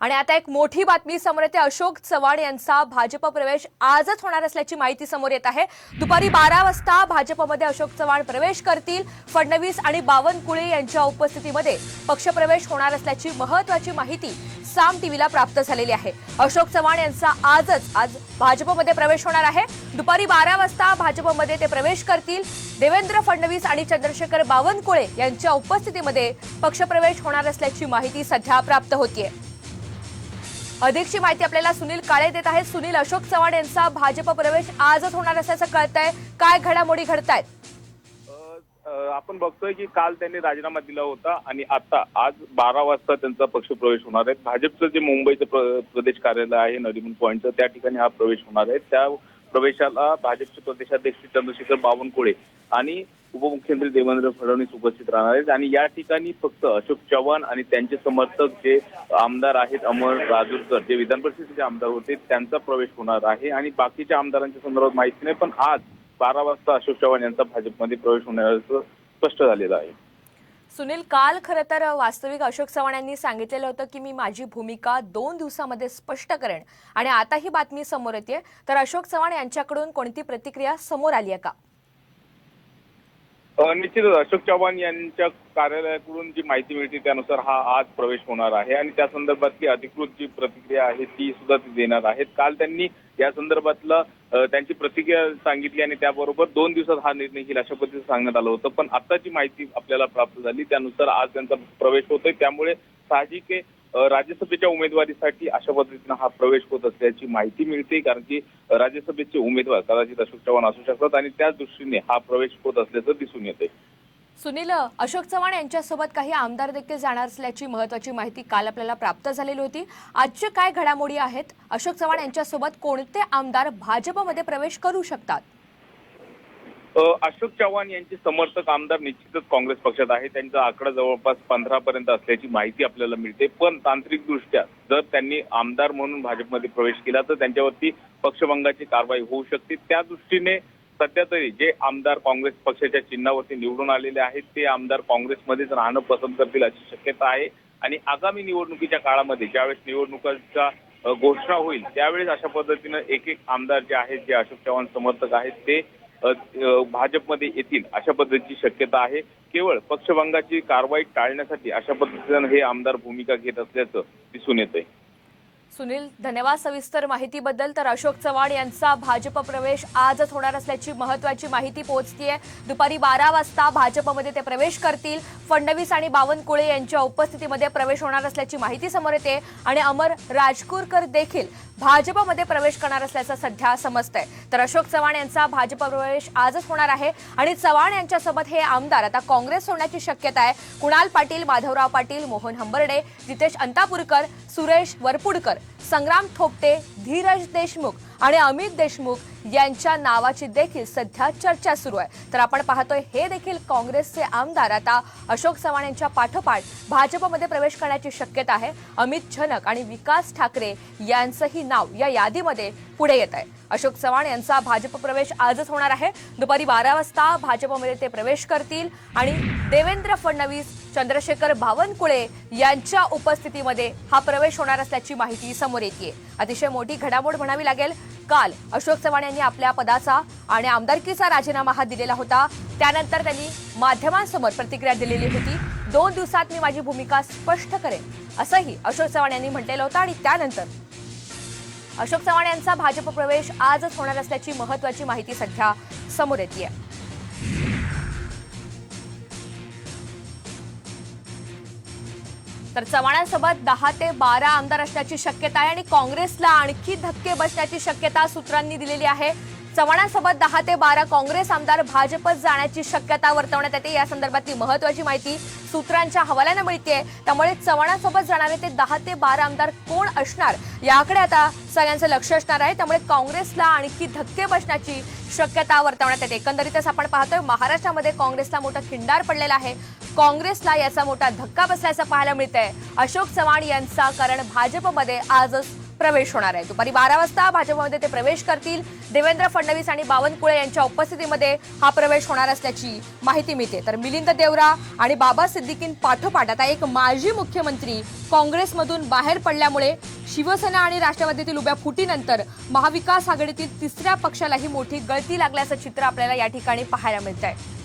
आणि आता एक मोठी बातमी समोर येते. अशोक चव्हाण यांचा भाजप प्रवेश आजच होणार असल्याची माहिती समोर येत आहे. दुपारी बारा वाजता भाजपमध्ये अशोक चव्हाण प्रवेश करतील. फडणवीस आणि बावनकुळे यांच्या उपस्थितीमध्ये पक्षप्रवेश होणार असल्याची महत्वाची माहिती साम टीव्हीला प्राप्त झालेली आहे. अशोक चव्हाण यांचा आजच आज भाजपमध्ये प्रवेश होणार आहे. दुपारी बारा वाजता भाजपमध्ये ते प्रवेश करतील. देवेंद्र फडणवीस आणि चंद्रशेखर बावनकुळे यांच्या उपस्थितीमध्ये पक्षप्रवेश होणार असल्याची माहिती सध्या प्राप्त होतीये. अधिकची माहिती आपल्याला सुनील काळे देत आहेत. सुनील अशोक चव्हाण यांचा भाजप प्रवेश आजच होणार असल्याचं आहे काय घडामोडी घडत आहेत आपण बघतोय की काल त्यांनी राजीनामा दिला होता आणि आता आज बारा वाजता त्यांचा पक्षप्रवेश होणार आहे. भाजपचं जे मुंबईचं प्र- प्रदेश कार्यालय आहे नरिमन पॉईंटचं त्या ठिकाणी हा प्रवेश होणार आहे. त्या प्रवेशाला भाजपचे प्रदेशाध्यक्ष चंद्रशेखर बावनकुळे आणि उपमुख्यमंत्री देवेंद्र फडणवीस उपस्थित राहणार आहेत. आणि या ठिकाणी फक्त अशोक चव्हाण आणि त्यांचे समर्थक जे आमदार आहेत अमर राजूरकर जे विधान परिषदेचे आमदार होते त्यांचा प्रवेश होणार आहे. आणि बाकीच्या आमदारांच्या संदर्भात माहिती नाही पण आज बारा वाजता अशोक चव्हाण यांचा भाजपमध्ये प्रवेश होण्याचं स्पष्ट झालेलं आहे. सुनील काल खरं तर वास्तविक अशोक चव्हाण यांनी सांगितलेलं होतं की मी माझी भूमिका दोन दिवसामध्ये स्पष्ट करेन. आणि आता ही बातमी समोर येते तर अशोक चव्हाण यांच्याकडून कोणती प्रतिक्रिया समोर आली आहे का? निश्चितच अशोक चव्हाण यांच्या कार्यालयाकडून जी माहिती मिळते त्यानुसार हा आज प्रवेश होणार आहे आणि त्या संदर्भातली अधिकृत जी प्रतिक्रिया आहे ती सुद्धा ते देणार आहेत. काल त्यांनी या संदर्भातलं त्यांची प्रतिक्रिया सांगितली आणि त्याबरोबर दोन दिवसात हा निर्णय घेईल अशा पद्धतीने सांगण्यात आलं होतं. पण आताची माहिती आपल्याला प्राप्त झाली त्यानुसार आज त्यांचा प्रवेश होतोय. त्यामुळे साहजिक आहे राज्यसभेच्या उमेदवारीसाठी अशा पद्धतीनं हा प्रवेश होत असल्याची माहिती मिळते कारण की राज्यसभेचे उमेदवार कदाचित अशोक चव्हाण असू शकतात आणि त्याच दृष्टीने हा प्रवेश होत असल्याचं दिसून येते सुनील अशोक चव्हाण यांच्यासोबत काही आमदार देखील जाणार असल्याची महत्वाची माहिती काल आपल्याला प्राप्त झालेली होती. आजचे काय घडामोडी आहेत? अशोक चव्हाण यांच्यासोबत कोणते आमदार भाजपमध्ये प्रवेश करू शकतात? अशोक चव्हाण यांचे समर्थक आमदार निश्चितच काँग्रेस पक्षात आहे त्यांचा आकडा जवळपास पंधरा पर्यंत असल्याची माहिती आपल्याला मिळते. पण तांत्रिकदृष्ट्या जर त्यांनी आमदार म्हणून भाजपमध्ये प्रवेश केला तर त्यांच्यावरती पक्षभंगाची कारवाई होऊ शकते. त्या दृष्टीने सध्या तरी जे आमदार काँग्रेस पक्षाच्या चिन्हावरती निवडून आलेले आहेत ते आमदार काँग्रेसमध्येच राहणं पसंत करतील अशी शक्यता आहे. आणि आगामी निवडणुकीच्या काळामध्ये ज्यावेळेस निवडणुकांच्या घोषणा होईल त्यावेळेस अशा पद्धतीनं एक एक आमदार जे आहेत जे अशोक चव्हाण समर्थक आहेत ते भाजपमध्ये येतील अशा पद्धतीची शक्यता आहे. केवळ पक्षभंगाची कारवाई टाळण्यासाठी अशा पद्धतीनं हे आमदार भूमिका घेत असल्याचं दिसून येतंय. सुनील धन्यवाद सविस्तर माहितीबद्दल. तर अशोक चव्हाण यांचा भाजप प्रवेश आजच होणार असल्याची महत्वाची माहिती पोहोचतीये. दुपारी बारा वाजता भाजपमध्ये ते प्रवेश करतील. फडणवीस आणि बावनकुळे यांच्या उपस्थितीमध्ये प्रवेश होणार असल्याची माहिती समोर येते. आणि अमर राजकुरकर देखील भाजपमध्ये प्रवेश करणार असल्याचं सध्या समजतंय. तर अशोक चव्हाण यांचा भाजप प्रवेश आजच होणार आहे. आणि चव्हाण यांच्यासोबत हे आमदार आता काँग्रेस सोडण्याची शक्यता आहे. कुणाल पाटील माधवराव पाटील मोहन हंबर्डे जितेश अंतापूरकर सुरेश वरपुडकर. संग्राम थोपटे धीरज देशमुख. आणि अमित देशमुख यांच्या नावाची देखील सध्या चर्चा सुरू आहे. तर आपण पाहतोय हे देखील काँग्रेसचे आमदार आता अशोक चव्हाण यांच्या पाठोपाठ भाजपमध्ये प्रवेश करण्याची शक्यता आहे. अमित झनक आणि विकास ठाकरे यांचंही नाव या यादीमध्ये पुढे येत आहे. अशोक चव्हाण यांचा भाजप प्रवेश आजच होणार आहे. दुपारी बारा वाजता भाजपमध्ये ते प्रवेश करतील आणि देवेंद्र फडणवीस चंद्रशेखर बावनकुळे यांच्या उपस्थितीमध्ये हा प्रवेश होणार असल्याची माहिती समोर येते अतिशय मोठी घडामोड म्हणावी लागेल. काल अशोक चव्हाण यांनी आपल्या पदाचा आणि आमदारकीचा राजीनामा हा दिलेला होता. त्यानंतर त्यांनी माध्यमांसमोर प्रतिक्रिया दिलेली होती. दोन दिवसात मी माझी भूमिका स्पष्ट करेन असंही अशोक चव्हाण यांनी म्हटलेलं होतं आणि त्यानंतर अशोक चव्हाण यांचा भाजप प्रवेश आजच होणार असल्याची महत्वाची माहिती सध्या समोर येते तर चव्हाणांसोबत दहा ते बारा आमदार असण्याची शक्यता आहे आणि काँग्रेसला आणखी धक्के बसण्याची शक्यता सूत्रांनी दिलेली आहे. चव्हाणांसोबत दहा ते बारा काँग्रेस आमदार भाजपत जाण्याची शक्यता वर्तवण्यात येते. या संदर्भातली महत्वाची माहिती सूत्रांच्या हवाल्यानं मिळते त्यामुळे चव्हाणांसोबत जाणारे ते दहा ते बारा आमदार कोण असणार याकडे आता सगळ्यांचं लक्ष असणार आहे. त्यामुळे काँग्रेसला आणखी धक्के बसण्याची शक्यता वर्तवण्यात येते. एकंदरीतच आपण पाहतोय महाराष्ट्रामध्ये काँग्रेसला मोठा खिंडार पडलेला आहे. काँग्रेसला याचा मोठा धक्का बसल्याचं पाहायला मिळतंय. अशोक चव्हाण यांचा कारण भाजपमध्ये आजच प्रवेश होणार आहे. दुपारी बारा वाजता भाजपमध्ये ते प्रवेश करतील. देवेंद्र फडणवीस आणि बावनकुळे यांच्या उपस्थितीमध्ये हा प्रवेश होणार असल्याची माहिती मिळते. तर मिलिंद देवरा आणि बाबा सिद्दीकीन पाठोपाठ आता एक माजी मुख्यमंत्री काँग्रेसमधून बाहेर पडल्यामुळे शिवसेना आणि राष्ट्रवादीतील उभ्या फुटीनंतर महाविकास आघाडीतील तिसऱ्या पक्षालाही मोठी गळती लागल्याचं चित्र आपल्याला या ठिकाणी पाहायला मिळत आहे